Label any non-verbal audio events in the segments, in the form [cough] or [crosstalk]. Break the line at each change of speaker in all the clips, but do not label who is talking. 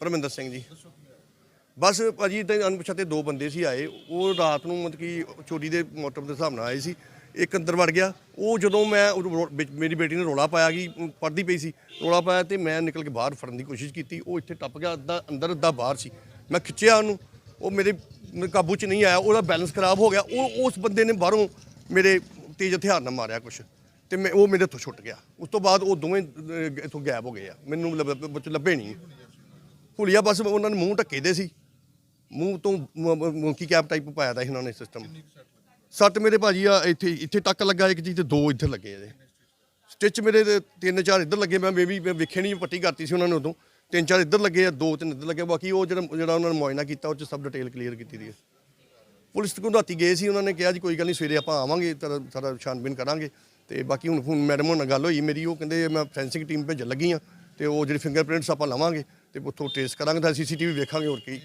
ਪਰਮਿੰਦਰ ਸਿੰਘ ਜੀ। ਬਸ ਭਾਜੀ ਤੇ ਅਣਪਛਾਤੇ ਦੋ ਬੰਦੇ ਸੀ ਆਏ। ਉਹ ਰਾਤ ਨੂੰ ਮਤਲਬ ਕਿ ਚੋਰੀ ਦੇ ਮੋਟਰ ਦੇ ਹਿਸਾਬ ਨਾਲ ਆਏ ਸੀ। ਇੱਕ ਅੰਦਰ ਵੜ ਗਿਆ। ਉਹ ਜਦੋਂ ਮੈਂ ਉਹ ਰੋ- ਵਿੱਚ ਮੇਰੀ ਬੇਟੀ ਨੇ ਰੋਲਾ ਪਾਇਆ ਕਿ ਪੜਦੀ ਪਈ ਸੀ। ਰੋਲਾ ਪਾਇਆ ਤੇ ਮੈਂ ਨਿਕਲ ਕੇ ਬਾਹਰ ਫੜਨ ਦੀ ਕੋਸ਼ਿਸ਼ ਕੀਤੀ। ਉਹ ਇੱਥੇ ਟੱਪ ਗਿਆ। ਅੱਧਾ ਅੰਦਰ ਅੱਧਾ ਬਾਹਰ ਸੀ। ਮੈਂ ਖਿੱਚਿਆ ਉਹਨੂੰ। ਉਹ ਮੇਰੇ ਕਾਬੂ 'ਚ ਨਹੀਂ ਆਇਆ। ਉਹਦਾ ਬੈਲੈਂਸ ਖਰਾਬ ਹੋ ਗਿਆ। ਉਹ ਉਸ ਬੰਦੇ ਨੇ ਬਾਹਰੋਂ ਮੇਰੇ ਤੇਜ਼ ਹਥਿਆਰ ਨਾਲ ਮਾਰਿਆ ਕੁਛ। ਤੇ ਮੈਂ ਉਹ ਮੇਰੇ ਤੋਂ ਛੁੱਟ ਗਿਆ। ਉਸ ਤੋਂ ਬਾਅਦ ਉਹ ਦੋਵੇਂ ਅਹ, ਇੱਥੋਂ ਗਾਇਬ ਹੋ ਗਏ ਆ। ਮੈਨੂੰ ਲੱਭ- ਬੱਚ ਲੱਭੇ ਨਹੀਂ। ਹੁਲੀਆ ਬਸ ਉਹਨਾਂ ਨੇ ਮੂੰਹ ਢੱਕੇ ਦੇ ਸੀ। ਮੂੰਹ ਤੋਂ ਮੋਂਕੀ ਕੈਪ ਟਾਈਪ ਪਾਇਆ ਦਾ ਸੀ ਉਹਨਾਂ ਨੇ ਸਿਸਟਮ ਸੱਟ ਮੇਰੇ ਭਾਜੀ ਆ ਇੱਥੇ ਇੱਥੇ ਟੱਕ ਲੱਗਾ ਇੱਕ ਚੀਜ਼ ਤੇ ਦੋ ਇੱਥੇ ਲੱਗੇ ਇਹਦੇ। ਸਟਿਚ ਮੇਰੇ ਦੇ ਤਿੰਨ ਚਾਰ ਇੱਧਰ ਲੱਗੇ ਮੈਂ ਬੇਬੀ ਵੇਖੇ ਨਹੀਂ ਪੱਟੀ ਕਰਤੀ ਸੀ ਉਹਨਾਂ ਨੇ ਉਦੋਂ। ਤਿੰਨ ਚਾਰ ਇੱਧਰ ਲੱਗੇ ਆ ਦੋ ਤਿੰਨ ਇੱਧਰ ਲੱਗੇ ਬਾਕੀ ਉਹ ਜਿਹੜਾ ਜਿਹੜਾ ਉਹਨਾਂ ਨੇ ਮੁਆਇਨਾ ਕੀਤਾ ਉਹ ਚ ਸਭ ਡਿਟੇਲ ਕਲੀਅਰ ਕੀਤੀ ਦੀ ਹੈ ਪੁਲਿਸ ਕੋਲ ਰਾਤੀ ਗਏ ਸੀ ਉਹਨਾਂ ਨੇ ਕਿਹਾ ਜੀ ਕੋਈ ਗੱਲ ਨਹੀਂ ਸਵੇਰੇ ਆਪਾਂ ਆਵਾਂਗੇ ਤੇਰਾ ਸਾਰਾ ਛਾਨਬੀਨ ਕਰਾਂਗੇ। ਤੇ ਬਾਕੀ ਹੁਣ ਹੁਣ ਮੈਡਮ ਨਾਲ ਗੱਲ ਹੋਈ ਮੇਰੀ ਉਹ ਕਹਿੰਦੇ ਮੈਂ ਫੈਂਸਿੰਗ ਟੀਮ ਭੇਜਣ ਲੱਗੀ ਆ ਤੇ ਉਹ ਜਿਹੜੇ ਫਿੰਗਰਪ੍ਰਿੰਟਸ ਆਪਾਂ ਲਵਾਂਗੇ ਤੇ ਉੱਥੋਂ ਟ੍ਰੇਸ ਕਰਾਂਗੇ ਤਾਂ ਸੀਸੀਟੀਵੀ ਵੇਖਾਂਗੇ ਹੋਰ ਕੀ।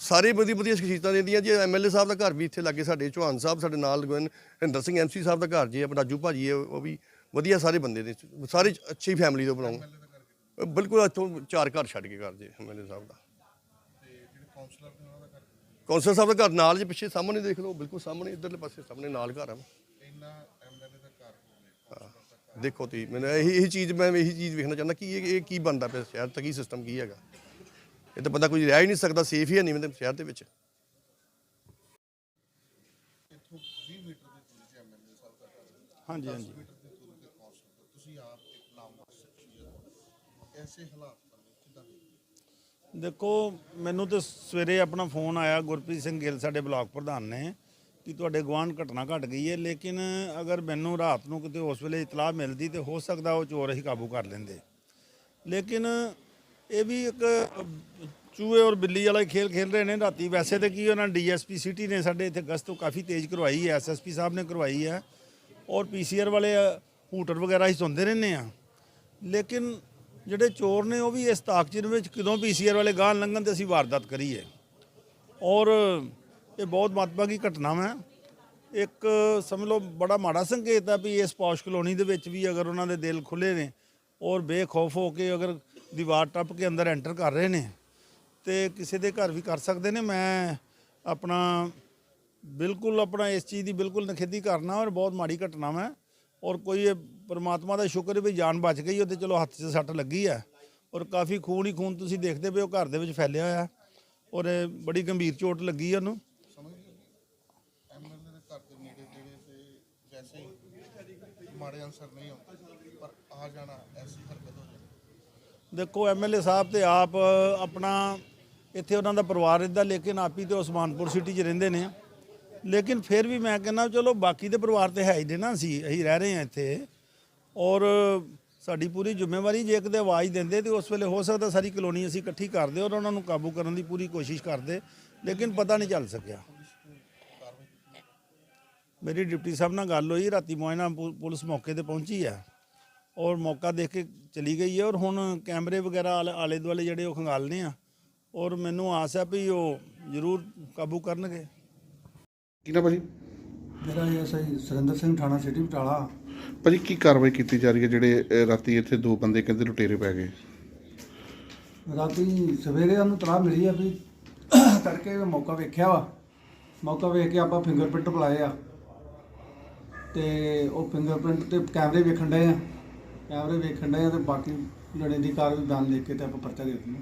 ਸਾਰੇ ਵਧੀਆ ਵਧੀਆ ਸ਼ਖਸੀਅਤਾਂ ਰਹਿੰਦੀਆਂ ਜੀ ਐਮਐਲਏ ਸਾਹਿਬ ਦਾ ਘਰ ਵੀ ਇੱਥੇ ਲੱਗੇ ਸਾਡੇ ਚੌਹਾਨ ਸਾਹਿਬ ਸਾਡੇ ਨਾਲ ਹਰਿੰਦਰ ਸਿੰਘ ਐਮਸੀ ਸਾਹਿਬ ਦਾ ਘਰ ਜੀ ਆਪਣਾ ਰਾਜੂ ਭਾਜੀ ਉਹ ਵੀ ਵਧੀਆ ਸਾਰੇ ਬੰਦੇ ਨੇ। ਸਾਰੇ ਅੱਛੀ ਫੈਮਿਲੀ ਤੋਂ ਬਣਾਉਂ ਬਿਲਕੁਲ ਇੱਥੋਂ ਚਾਰ ਘਰ ਛੱਡ ਕੇ ਘਰ ਜੀ ਐਮਐਲਏ ਸਾਹਿਬ ਦਾ। ਕੌਂਸਲਰ ਸਾਹਿਬ ਦਾ ਘਰ ਨਾਲ ਜੀ ਪਿੱਛੇ ਸਾਹਮਣੇ ਦੇਖ ਲਓ ਬਿਲਕੁਲ ਸਾਹਮਣੇ ਇਧਰਲੇ ਪਾਸੇ ਸਾਹਮਣੇ ਨਾਲ ਘਰ ਆ। ਹਾਂ, ਦੇਖੋ ਤੁਸੀਂ ਮੈਨੂੰ ਇਹੀ ਇਹੀ ਚੀਜ਼ ਮੈਂ ਇਹੀ ਚੀਜ਼ ਵੇਖਣਾ ਚਾਹੁੰਦਾ ਕਿ ਇਹ ਇਹ ਕੀ ਬਣਦਾ ਪਿਆ ਸ਼ਹਿਰ ਦਾ ਕੀ ਸਿਸਟਮ ਕੀ ਹੈਗਾ? ਇਹ ਤਾਂ ਬੰਦਾ ਕੋਈ ਰਹਿ ਹੀ ਨਹੀਂ ਸਕਦਾ ਸੇਫ ਹੀ ਹੈ ਨਹੀਂ ਮੈਂ ਸ਼ਹਿਰ ਦੇ ਵਿੱਚ।
ਹਾਂਜੀ ਹਾਂਜੀ।
ਤੁਸੀਂ ਆਪ ਇੱਕ ਨਾਮਵਰ ਸ਼ਖਸੀਅਤ ਐਸੇ ਹਾਲਾਤ ਬਣੇ ਕਿਦਾਂ
ਦੇਖੋ ਮੈਨੂੰ ਤੇ ਸਵੇਰੇ ਆਪਣਾ ਫੋਨ ਆਇਆ ਗੁਰਪ੍ਰੀਤ ਸਿੰਘ ਗਿੱਲ ਸਾਡੇ ਬਲਾਕ ਪ੍ਰਧਾਨ ਨੇ। ਕਿ ਤੁਹਾਡੇ ਗਵਾਂਢ ਘਟਨਾ ਘਟ ਗਈ ਹੈ, ਲੇਕਿਨ ਅਗਰ ਮੈਨੂੰ ਰਾਤ ਨੂੰ ਕਿਤੇ ਉਸ ਵੇਲੇ ਇਤਲਾਹ ਮਿਲਦੀ ਤੇ ਹੋ ਸਕਦਾ ਉਹ ਚੋਰ ਅਸੀਂ ਕਾਬੂ ਕਰ ਲੈਂਦੇ। ਲੇਕਿਨ ਇਹ ਵੀ ਇੱਕ ਚੂਹੇ ਔਰ ਬਿੱਲੀ ਵਾਲਾ ਖੇਲ ਖੇਲ ਰਹੇ ਨੇ ਰਾਤੀ। ਵੈਸੇ ਤੇ ਕੀ ਉਹਨਾਂ ਡੀਐਸਪੀ ਸਿਟੀ ਨੇ ਸਾਡੇ ਇੱਥੇ ਗਸ਼ਤ ਕਾਫੀ ਤੇਜ਼ ਕਰਵਾਈ ਹੈ, ਐਸਐਸਪੀ ਸਾਹਿਬ ਨੇ ਕਰਵਾਈ ਹੈ, ਔਰ ਪੀਸੀਆਰ ਵਾਲੇ ਹੂਟਰ ਵਗੈਰਾ ਹੀ ਸੁਣਦੇ ਰਹਿੰਦੇ ਆ। ਲੇਕਿਨ ਜਿਹੜੇ ਚੋਰ ਨੇ ਉਹ ਵੀ ਇਸ ਤਾਕਚਿਰ ਵਿੱਚ ਕਦੋਂ ਪੀਸੀਆਰ ਵਾਲੇ ਗਾਂ ਲੰਘਣ ਤੇ ਅਸੀਂ ਵਾਰਦਾਤ ਕਰੀਏ ਔਰ ਇਹ ਬਹੁਤ ਮਹੱਤਵਪੂਰਨ ਘਟਨਾ ਹੈ ਇੱਕ ਸਮਝ ਲਓ, ਬੜਾ ਮਾੜਾ ਸੰਕੇਤ ਹੈ ਵੀ ਇਸ ਪੌਸ਼ ਕਲੋਨੀ ਦੇ ਵਿੱਚ ਵੀ ਅਗਰ ਉਹਨਾਂ ਦੇ ਦਿਲ ਖੁੱਲੇ ਨੇ ਔਰ ਬੇਖੌਫ ਹੋ ਕੇ ਅਗਰ ਦੀਵਾਰ ਟੱਪ ਕੇ ਅੰਦਰ ਐਂਟਰ ਕਰ ਰਹੇ ਨੇ, ਤੇ ਕਿਸੇ ਦੇ ਘਰ ਵੀ ਕਰ ਸਕਦੇ ਨੇ। ਮੈਂ ਆਪਣਾ ਬਿਲਕੁਲ ਆਪਣਾ ਇਸ ਚੀਜ਼ ਦੀ ਬਿਲਕੁਲ ਨਖੇਦੀ ਕਰਨਾ ਔਰ ਬਹੁਤ ਮਾੜੀ ਘਟਨਾ ਹੈ ਔਰ ਕੋਈ ਇਹ ਪਰਮਾਤਮਾ ਦਾ ਸ਼ੁਕਰ ਹੈ ਵੀ ਜਾਨ ਬਚ ਗਈ, ਉਹ ਤੇ ਚਲੋ ਹੱਥ 'ਚ ਸੱਟ ਲੱਗੀ ਹੈ ਔਰ ਕਾਫੀ ਖੂਨ ਹੀ ਖੂਨ ਤੁਸੀਂ ਦੇਖਦੇ ਪਏ ਉਹ ਘਰ ਦੇ ਵਿੱਚ ਫੈਲਿਆ ਹੋਇਆ। ਔਰ ਬੜੀ ਗੰਭੀਰ ਚੋਟ ਲੱਗੀ ਉਹਨੂੰ
ਐਮਐਲਏ ਦੇ ਘਰ ਦੇ ਨੇੜੇ ਤੇੜੇ ਤੇ ਜੈਸੇ ਹੀ ਮਾੜੇ ਅਨਸਰ ਨਹੀਂ ਆਉਂਦੇ, ਪਰ ਆ ਜਾਣਾ, ਐਸੀ ਹਰਕਤ ਹੋ ਜਾਂਦੀ
ਦੇਖੋ ਐਮਐਲਏ ਸਾਹਿਬ ਤੇ ਆਪ ਆਪਣਾ ਇੱਥੇ ਉਹਨਾਂ ਦਾ ਪਰਿਵਾਰ ਰਹਿੰਦਾ, ਲੇਕਿਨ ਆਪੀ ਤੇ ਉਸਮਾਨਪੁਰ ਸਿਟੀ 'ਚ ਰਹਿੰਦੇ ਨੇ। ਲੇਕਿਨ ਫਿਰ ਵੀ ਮੈਂ ਕਹਿੰਦਾ, ਚਲੋ, ਬਾਕੀ ਦੇ ਪਰਿਵਾਰ ਤੇ ਹੈ ਹੀ ਨੇ ਨਾ, ਅਸੀਂ ਅਸੀਂ ਰਹਿ ਰਹੇ ਹਾਂ ਇੱਥੇ। ਔਰ ਸਾਡੀ ਪੂਰੀ ਜ਼ਿੰਮੇਵਾਰੀ, ਜੇ ਕਿਤੇ ਆਵਾਜ਼ ਦਿੰਦੇ ਤੇ ਉਸ ਵੇਲੇ ਹੋ ਸਕਦਾ ਸਾਰੀ ਕਲੋਨੀ ਅਸੀਂ ਇਕੱਠੀ ਕਰਦੇ ਔਰ ਉਹਨਾਂ ਨੂੰ ਕਾਬੂ ਕਰਨ ਦੀ ਪੂਰੀ ਕੋਸ਼ਿਸ਼ ਕਰਦੇ। ਲੇਕਿਨ ਪਤਾ ਨਹੀਂ ਚੱਲ ਸਕਿਆ। ਮੇਰੀ ਡਿਪਟੀ ਸਾਹਿਬ ਨਾਲ ਗੱਲ ਹੋਈ ਰਾਤੀ ਮੋਇਨਾ ਪੁਲਿਸ ਮੌਕੇ ਤੇ ਪਹੁੰਚੀ ਆ। ਔਰ ਮੌਕਾ ਦੇਖ ਕੇ ਚਲੀ ਗਈ ਹੈ ਔਰ ਹੁਣ ਕੈਮਰੇ ਵਗੈਰਾ ਆਲੇ- ਆਲੇ ਦੁਆਲੇ ਜਿਹੜੇ ਉਹ ਖੰਗਾਲਨੇ ਆ। ਔਰ ਮੈਨੂੰ ਆਸ ਹੈ ਵੀ ਉਹ ਜ਼ਰੂਰ ਕਾਬੂ ਕਰਨਗੇ।
ਕੀ ਨਾ ਭਾਜੀ
ਮੇਰਾ ਐਸਆਈ ਸੁਰਿੰਦਰ ਸਿੰਘ ਥਾਣਾ ਸਿਟੀ ਬਟਾਲਾ।
ਭਾਜੀ ਕੀ ਕਾਰਵਾਈ ਕੀਤੀ ਜਾ ਰਹੀ ਹੈ ਜਿਹੜੇ ਅਹ, ਰਾਤੀ ਇੱਥੇ ਦੋ ਬੰਦੇ ਕਹਿੰਦੇ ਲੁਟੇਰੇ ਪੈ ਗਏ?
ਰਾਤੀ ਸਵੇਰੇ ਉਹਨੂੰ ਤਲਾਹ ਮਿਲੀ ਆ ਵੀ [coughs] ਤੜਕੇ ਮੌਕਾ ਵੇਖਿਆ ਵਾ। ਮੌਕਾ ਵੇਖ ਕੇ ਆਪਾਂ ਫਿੰਗਰਪ੍ਰਿੰਟ ਬੁਲਾਏ ਆ। ਤੇ ਉਹ ਫਿੰਗਰਪ੍ਰਿੰਟ ਤੇ ਕੈਮਰੇ ਵੇਖਣ ਡਏ ਆ। ਕੈਮਰੇ ਵੇਖਣ ਡਏ ਆ ਤੇ ਬਾਕੀ ਲੜੇ ਦੀ ਕਾਰ ਵੀ ਬਿਆਨ ਲਿਖ ਕੇ ਤੇ ਆਪਾਂ ਪਰਚਾ ਦੇ ਦਿੰਦੇ